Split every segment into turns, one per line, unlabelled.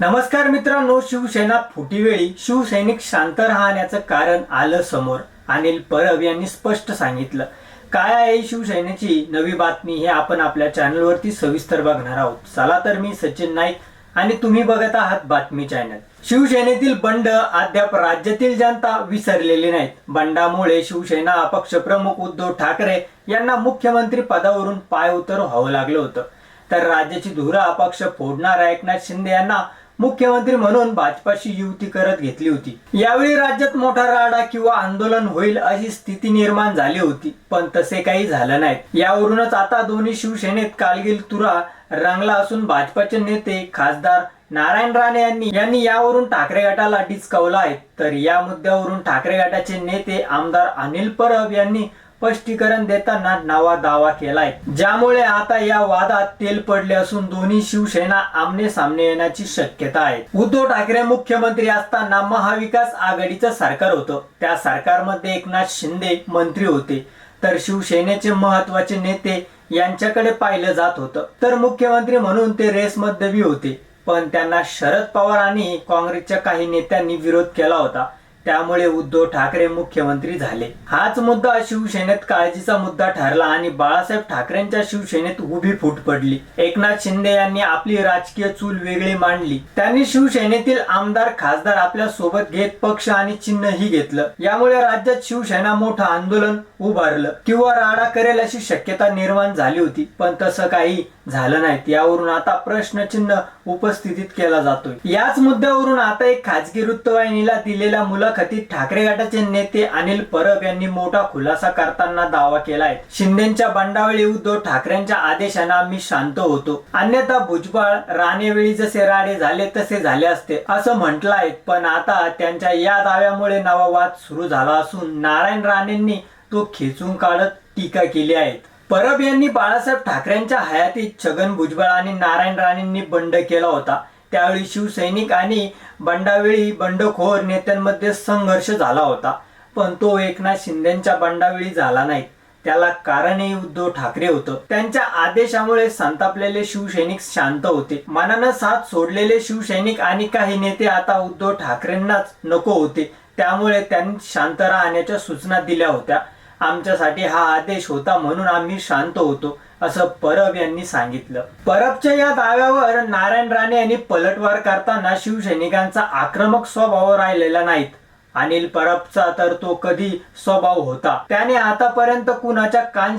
नमस्कार मित्रांनो शिवसेना फुटीवेळी शिवसैनिक शांत राहण्याचं कारण आलं समोर अनिल परब यांनी स्पष्ट सांगितलं. काय आहे शिवसेनेची नवी बातमी हे आपण आपल्या चॅनलवरती सविस्तर बघणार आहोत. चला तर मी सचिन नाईक आणि तुम्ही बघत आहात बातमी चॅनल. शिवसेनेतील बंड अद्याप राज्यातील जनता विसरलेली नाहीत. बंडामुळे शिवसेना अपक्षप्रमुख उद्धव ठाकरे यांना मुख्यमंत्री पदावरून पाय उतर व्हावं लागलं होतं. तर राज्याची धुरा अपक्ष फोडणारा एकनाथ शिंदे यांना मुख्यमंत्री म्हणून भाजपाशी युती करत घेतली होती. यावेळी राज्यात मोठा राडा किंवा आंदोलन होईल अशी स्थिती निर्माण झाली होती पण तसे काही झालं नाही. यावरूनच आता दोन्ही शिवसेनेत कालगिल तुरा रंगला असून भाजपाचे नेते खासदार नारायण राणे यांनी यांनी यावरून ठाकरे गटाला डिचकावला आहे. तर या मुद्द्यावरून ठाकरे गटाचे नेते आमदार अनिल परब यांनी स्पष्टीकरण देताना नावा दावा केलाय. ज्यामुळे आता या वादात तेल पडले असून दोन्ही शिवसेना आमने सामने येण्याची शक्यता आहे. उद्धव ठाकरे मुख्यमंत्री असताना महाविकास आघाडीचं सरकार होतं. त्या सरकारमध्ये एकनाथ शिंदे मंत्री होते. तर शिवसेनेचे महत्त्वाचे नेते यांच्याकडे पाहिलं जात होतं. तर मुख्यमंत्री म्हणून ते रेसमध्ये बी होते. पण त्यांना शरद पवार आणि काँग्रेसच्या काही नेत्यांनी विरोध केला होता. त्यामुळे उद्धव ठाकरे मुख्यमंत्री झाले. हाच मुद्दा शिवसेनेत काळजीचा मुद्दा ठरला आणि बाळासाहेब ठाकरेंच्या शिवसेनेत उभी फूट पडली. एकनाथ शिंदे यांनी आपली राजकीय चूल वेगळी मांडली. त्यांनी शिवसेनेतील आमदार खासदार आपल्यासोबत घेत पक्ष आणि चिन्हही घेतलं. यामुळे राज्यात शिवसेना मोठं आंदोलन उभारलं. किंवा राडा करेल अशी शक्यता निर्माण झाली होती पण तसं काही झालं नाही यावरून आता प्रश्नचिन्ह उपस्थितीत केला जातोय. याच मुद्द्यावरून आता एक खाजगी वृत्तवाहिनीला दिलेल्या मुलाखतीत ठाकरे गटाचे नेते अनिल परब यांनी मोठा खुलासा करताना दावा केलाय. शिंदेच्या बंडावेळी उद्धव ठाकरेंच्या आदेशाने आम्ही शांत होतो. अन्यथा भुजबळ राणेवेळी जसे राडे झाले तसे झाले असते. असं म्हटलं आहे पण आता त्यांच्या या दाव्यामुळे नवा वाद सुरू झाला असून नारायण राणेंनी तो खेचून काढत टीका केली आहे. परब यांनी बाळासाहेब ठाकरेंच्या हयातीत छगन भुजबळ आणि नारायण राणेंनी बंड केला होता. त्यावेळी शिवसैनिक आणि बंडावेळी बंडखोर नेत्यांमध्ये संघर्ष झाला होता. पण तो एकनाथ शिंदेच्या बंडावेळी झाला नाही त्याला कारणही उद्धव ठाकरे होतं. त्यांच्या आदेशामुळे संतापलेले शिवसैनिक शांत होते. मनानं साथ सोडलेले शिवसैनिक आणि काही नेते आता उद्धव ठाकरेंनाच नको होते. त्यामुळे त्यांनी शांत राहण्याच्या सूचना दिल्या होत्या. आमच्यासाठी हा आदेश होता म्हणून आम्ही शांत होतो असं परब यांनी सांगितलं. परबच्या या दाव्यावर नारायण राणे यांनी पलटवार करताना शिवसैनिकांचा आक्रमक स्वभाव राहिलेला नाहीत. अनिल परबचा तर तो कधी स्वभाव होता. त्याने आतापर्यंत कुणाच्या कान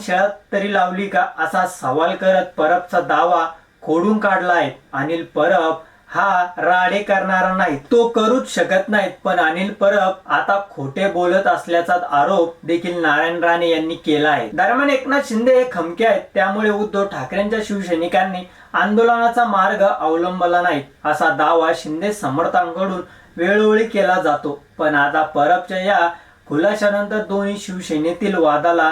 तरी लावली का असा सवाल करत परबचा दावा खोडून काढला आहे. अनिल परब हा राडे करणारा नाही तो करूच शकत नाहीत. पण अनिल परब आता खोटे बोलत असल्याचा आरोप देखील नारायण राणे यांनी केला आहे. दरम्यान एकनाथ शिंदे हे खमके आहेत त्यामुळे उद्धव ठाकरेंच्या शिवसैनिकांनी आंदोलनाचा मार्ग अवलंबला नाही असा दावा शिंदे समर्थांकडून वेळोवेळी केला जातो. पण आता परबच्या या खुलाशानंतर दोन्ही शिवसेनेतील वादाला